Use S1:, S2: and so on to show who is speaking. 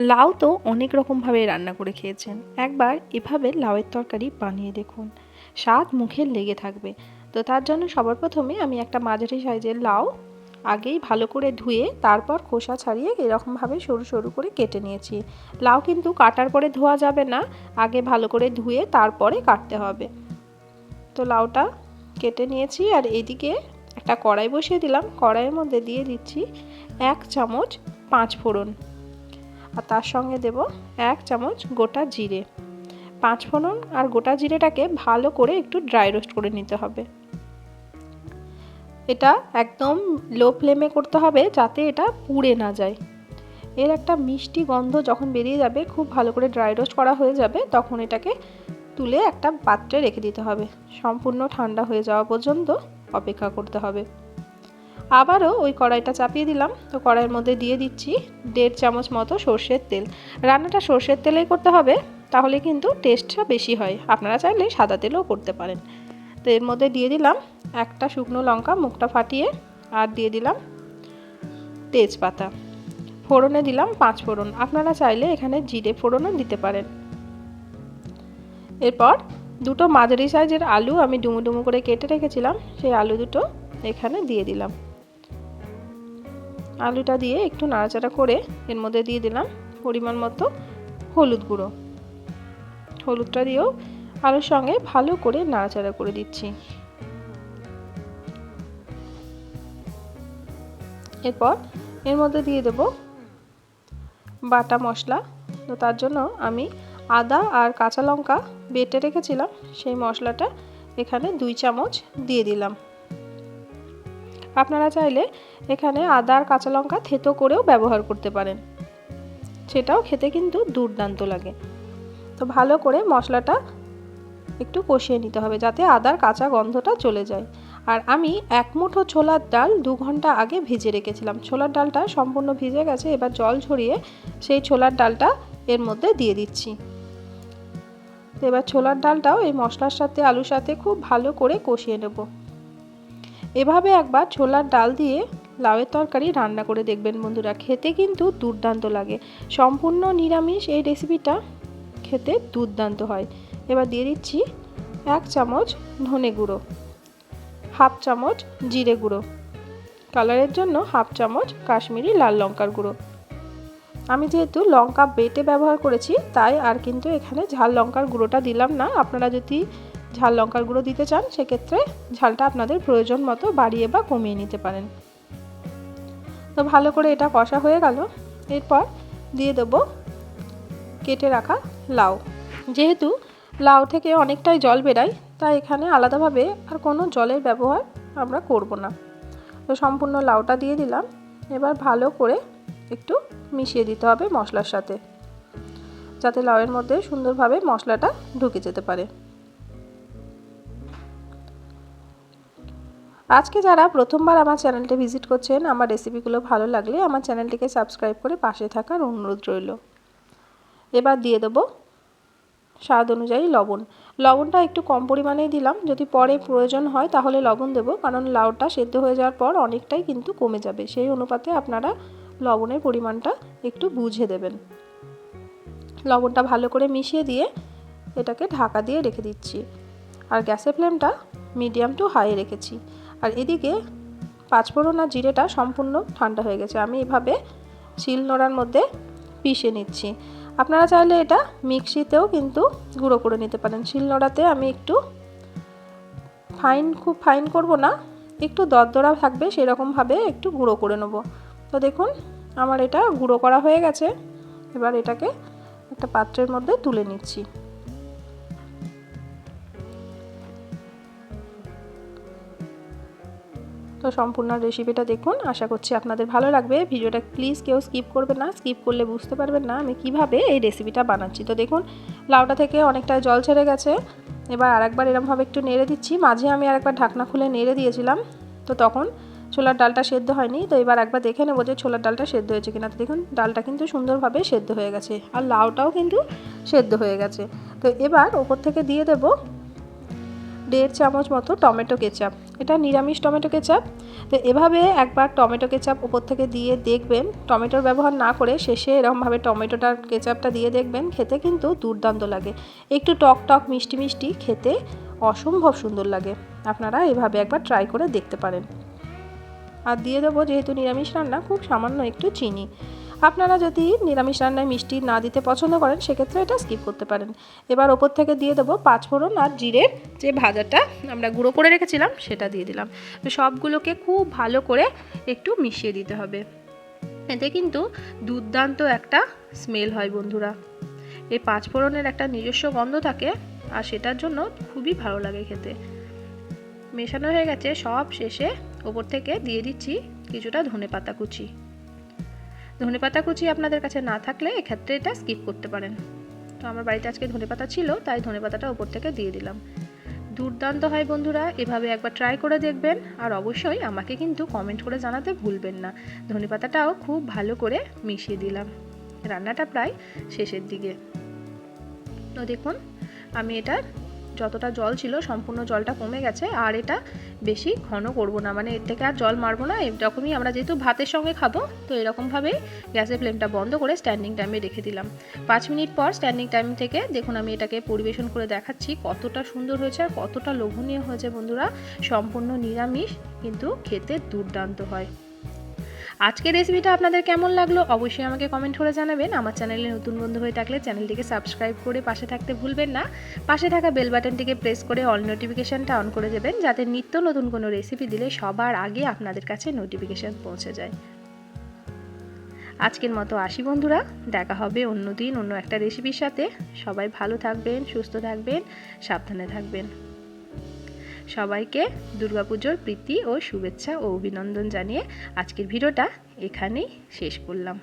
S1: লাউ তো অনেক রকমভাবে রান্না করে খেয়েছেন। একবার এভাবে লাউয়ের তরকারি বানিয়ে দেখুন। স্বাদ মুখে লেগে থাকবে। তো তার জন্য সবার প্রথমে আমি একটা মাঝারি সাইজের লাউ আগেই ভালো করে ধুয়ে তারপর খোসা ছাড়িয়ে এরকমভাবে সরু সরু করে কেটে নিয়েছি। লাউ কিন্তু কাটার পরে ধোয়া যাবে না। আগে ভালো করে ধুয়ে তারপরে কাটতে হবে। তো লাউটা কেটে নিয়েছি আর এদিকে একটা কড়াই বসিয়ে দিলাম। কড়াইয়ের মধ্যে দিয়ে দিচ্ছি এক চামচ পাঁচ ফোড়ন। আর তার সঙ্গে দেব এক চামচ গোটা জিরে। পাঁচ ফোড়ন আর গোটা জিরেটাকে ভালো করে একটু ড্রাই রোস্ট করে নিতে হবে। এটা একদম লো ফ্লেমে করতে হবে যাতে এটা পুড়ে না যায়। এর একটা মিষ্টি গন্ধ যখন বেরিয়ে যাবে, খুব ভালো করে ড্রাই রোস্ট করা হয়ে যাবে, তখন এটাকে তুলে একটা পাত্রে রেখে দিতে হবে। সম্পূর্ণ ঠান্ডা হয়ে যাওয়া পর্যন্ত অপেক্ষা করতে হবে। আবারও ওই কড়াইটা চাপিয়ে দিলাম। তো কড়াইয়ের মধ্যে দিয়ে দিচ্ছি দেড় চামচ মতো সর্ষের তেল। রান্নাটা সর্ষের তেলেই করতে হবে, তাহলে কিন্তু টেস্টটা বেশি হয়। আপনারা চাইলে সাদা তেলও করতে পারেন। তো এর মধ্যে দিয়ে দিলাম একটা শুকনো লঙ্কা, মুখটা ফাটিয়ে, আর দিয়ে দিলাম তেজপাতা। ফোড়নে দিলাম পাঁচ ফোড়ন। আপনারা চাইলে এখানে জিরে ফোড়নও দিতে পারেন। এরপর দুটো মাঝারি সাইজের আলু আমি ডুমু ডুমু করে কেটে রেখেছিলাম। সেই আলু দুটো এখানে দিয়ে দিলাম। আলুটা দিয়ে একটু নাড়াচাড়া করে এর মধ্যে দিয়ে দিলাম পরিমাণ মতো হলুদ গুঁড়ো। হলুদটা দিয়েও আলুর সঙ্গে ভালো করে নাড়াচাড়া করে দিচ্ছি। এরপর এর মধ্যে দিয়ে দেব বাটা মশলা। তো তার জন্য আমি আদা আর কাঁচা লঙ্কা বেটে রেখেছিলাম, সেই মশলাটা এখানে দুই চামচ দিয়ে দিলাম। আপনারা চাইলে এখানে আদা আর কাঁচা লঙ্কা থেতো করেও ব্যবহার করতে পারেন। সেটাও খেতে কিন্তু দুর্দান্ত লাগে। তো ভালো করে মশলাটা একটু কষিয়ে নিতে হবে যাতে আদার কাঁচা গন্ধটা চলে যায়। আর আমি এক মুঠো ছোলার ডাল দু ঘণ্টা আগে ভিজে রেখেছিলাম। ছোলার ডালটা সম্পূর্ণ ভিজে গেছে, এবার জল ঝরিয়ে সেই ছোলার ডালটা এর মধ্যে দিয়ে দিচ্ছি। এবার ছোলার ডালটাও এই মশলার সাথে, আলুর সাথে খুব ভালো করে কষিয়ে নেব। এভাবে একবার ছোলার ডাল দিয়ে লাউয়ের তরকারি রান্না করে দেখবেন বন্ধুরা। খেতে কিন্তু দুর্দান্ত লাগে। সম্পূর্ণ নিরামিষ এই রেসিপিটা খেতে দুর্দান্ত হয়। এবার দিয়ে দিচ্ছি এক চামচ ধনে গুঁড়ো, হাফ চামচ জিরে গুঁড়ো কালারের জন্য হাফ চামচ কাশ্মীরি লাল লঙ্কার গুঁড়ো। আমি যেহেতু লঙ্কা বেটে ব্যবহার করেছি, তাই আর কিন্তু এখানে ঝাল লঙ্কার গুঁড়োটা দিলাম না। আপনারা যদি ঝাল লঙ্কার গুঁড়ো দিতে চান, সেক্ষেত্রে ঝালটা আপনাদের প্রয়োজন মতো বাড়িয়ে বা কমিয়ে নিতে পারেন। তো ভালো করে এটা কষা হয়ে গেল। এরপর দিয়ে দেবো কেটে রাখা লাউ। যেহেতু লাউ থেকে অনেকটাই জল বেরায়, তাই এখানে আলাদাভাবে আর কোনো জলের ব্যবহার আমরা করব না। তো সম্পূর্ণ লাউটা দিয়ে দিলাম। এবার ভালো করে একটু মিশিয়ে দিতে হবে মশলার সাথে, যাতে লাউয়ের মধ্যে সুন্দরভাবে মশলাটা ঢুকে যেতে পারে। আজকে যারা প্রথমবার আমার চ্যানেলটি ভিজিট করছেন, আমার রেসিপিগুলো ভালো লাগলে আমার চ্যানেলটিকে সাবস্ক্রাইব করে পাশে থাকার অনুরোধ রইল। এবার দিয়ে দেবো স্বাদ অনুযায়ী লবণ। লবণটা একটু কম পরিমাণেই দিলাম। যদি পরে প্রয়োজন হয় তাহলে লবণ দেবো, কারণ লাউটা সেদ্ধ হয়ে যাওয়ার পর অনেকটাই কিন্তু কমে যাবে। সেই অনুপাতে আপনারা লবণের পরিমাণটা একটু বুঝে দেবেন। লবণটা ভালো করে মিশিয়ে দিয়ে এটাকে ঢাকা দিয়ে রেখে দিচ্ছি। আর গ্যাসের ফ্লেমটা মিডিয়াম টু হাই রেখেছি। আর এদিকে পাঁচফোড়ন আর জিরেটা সম্পূর্ণ ঠান্ডা হয়ে গেছে। আমি এভাবে শিল নোড়ার মধ্যে পিষে নিচ্ছি। আপনারা চাইলে এটা মিক্সিতেও কিন্তু গুঁড়ো করে নিতে পারেন। শিলনোড়াতে আমি একটু ফাইন, খুব ফাইন করব না, একটু দরদরা থাকবে সেরকমভাবে একটু গুঁড়ো করে নেব। তো দেখুন, আমার এটা গুঁড়ো করা হয়ে গেছে। এবার এটাকে একটা পাত্রের মধ্যে তুলে নিচ্ছি। তো সম্পূর্ণ রেসিপিটা দেখুন। আশা করছি আপনাদের ভালো লাগবে। ভিডিওটা প্লিজ কেউ স্কিপ করবে না। স্কিপ করলে বুঝতে পারবেন না আমি কীভাবে এই রেসিপিটা বানাচ্ছি। তো দেখুন, লাউটা থেকে অনেকটা জল ছেড়ে গেছে। এবার আরেকবার এরমভাবে একটু নেড়ে দিচ্ছি। মাঝে আমি আরেকবার ঢাকনা খুলে নেড়ে দিয়েছিলাম। তো তখন ছোলার ডালটা সেদ্ধ হয়নি। তো এবার একবার দেখে নেব যে ছোলার ডালটা সেদ্ধ হয়েছে কিনা। তো দেখুন, ডালটা কিন্তু সুন্দরভাবে সেদ্ধ হয়ে গেছে। আর লাউটাও কিন্তু সেদ্ধ হয়ে গেছে। তো এবার ওপর থেকে দিয়ে দেব দেড় চামচ মতো টমেটো কেচাপ। এটা নিরামিষ টমেটো কেচাপ। তো এভাবে একবার টমেটো কেচাপ ওপর থেকে দিয়ে দেখবেন, টমেটোর ব্যবহার না করে শেষে এরকমভাবে টমেটোটার কেচাপটা দিয়ে দেখবেন, খেতে কিন্তু দুর্দান্ত লাগে। একটু টক টক, মিষ্টি মিষ্টি খেতে অসম্ভব সুন্দর লাগে। আপনারা এভাবে একবার ট্রাই করে দেখতে পারেন। আর দিয়ে দেবো যেহেতু নিরামিষ রান্না, খুব সামান্য একটু চিনি। আপনারা যদি নিরামিষ রান্নায় মিষ্টি না দিতে পছন্দ করেন, সেক্ষেত্রে এটা স্কিপ করতে পারেন। এবার ওপর থেকে দিয়ে দেবো পাঁচফোড়ন আর জিরের যে ভাজাটা আমরা গুঁড়ো করে রেখেছিলাম, সেটা দিয়ে দিলাম। তো সবগুলোকে খুব ভালো করে একটু মিশিয়ে দিতে হবে। এতে কিন্তু দুর্দান্ত একটা স্মেল হয় বন্ধুরা। এই পাঁচফোড়নের একটা নিজস্ব গন্ধ থাকে, আর সেটার জন্য খুবই ভালো লাগে খেতে। মেশানো হয়ে গেছে, সব শেষে ওপর থেকে দিয়ে দিচ্ছি কিছুটা ধনে পাতা কুচি। ধনে পাতা কুচি আপনাদের কাছে না থাকলে এক্ষেত্রে এটা স্কিপ করতে পারেন। তো আমার বাড়িতে আজকে ধনে পাতা ছিল, তাই ধনে পাতাটা ওপর থেকে দিয়ে দিলাম। দুর্দান্ত হয় বন্ধুরা, এভাবে একবার ট্রাই করে দেখবেন। আর অবশ্যই আমাকে কিন্তু কমেন্ট করে জানাতে ভুলবেন না। ধনে পাতাটাও খুব ভালো করে মিশিয়ে দিলাম। রান্নাটা প্রায় শেষের দিকে। তো দেখুন, আমি এটা যতটা জল ছিল সম্পূর্ণ জলটা কমে গেছে, আর এটা বেশি ঘন করব না। মানে এর থেকে আর জল মারবো না এরকমই আমরা যেহেতু ভাতের সঙ্গে খাব, তো এরকমভাবেই গ্যাসের ফ্লেমটা বন্ধ করে স্ট্যান্ডিং টাইমে রেখে দিলাম। পাঁচ মিনিট পর স্ট্যান্ডিং টাইম থেকে দেখুন আমি এটাকে পরিবেশন করে দেখাচ্ছি, কতটা সুন্দর হয়েছে আর কতটা লোভনীয় হয়েছে বন্ধুরা। সম্পূর্ণ নিরামিষ, কিন্তু খেতে দুর্দান্ত হয়। আজকের রেসিপিটা আপনাদের কেমন লাগল অবশ্যই আমাকে কমেন্ট করে জানাবেন। আমার চ্যানেলে নতুন বন্ধু হয়ে থাকলে চ্যানেলটিকে সাবস্ক্রাইব করে পাশে থাকতে ভুলবেন না। পাশে থাকা বেল বাটনটিকে প্রেস করে অল নোটিফিকেশানটা অন করে দেবেন, যাতে নিত্য নতুন কোনো রেসিপি দিলে সবার আগে আপনাদের কাছে নোটিফিকেশান পৌঁছে যায়। আজকের মতো আসি বন্ধুরা, দেখা হবে অন্য দিন অন্য একটা রেসিপির সাথে। সবাই ভালো থাকবেন, সুস্থ থাকবেন, সাবধানে থাকবেন। সবাইকে দুর্গাপুজোর প্রীতি ও শুভেচ্ছা ও অভিনন্দন জানিয়ে আজকের ভিডিওটা এখানেই শেষ করলাম।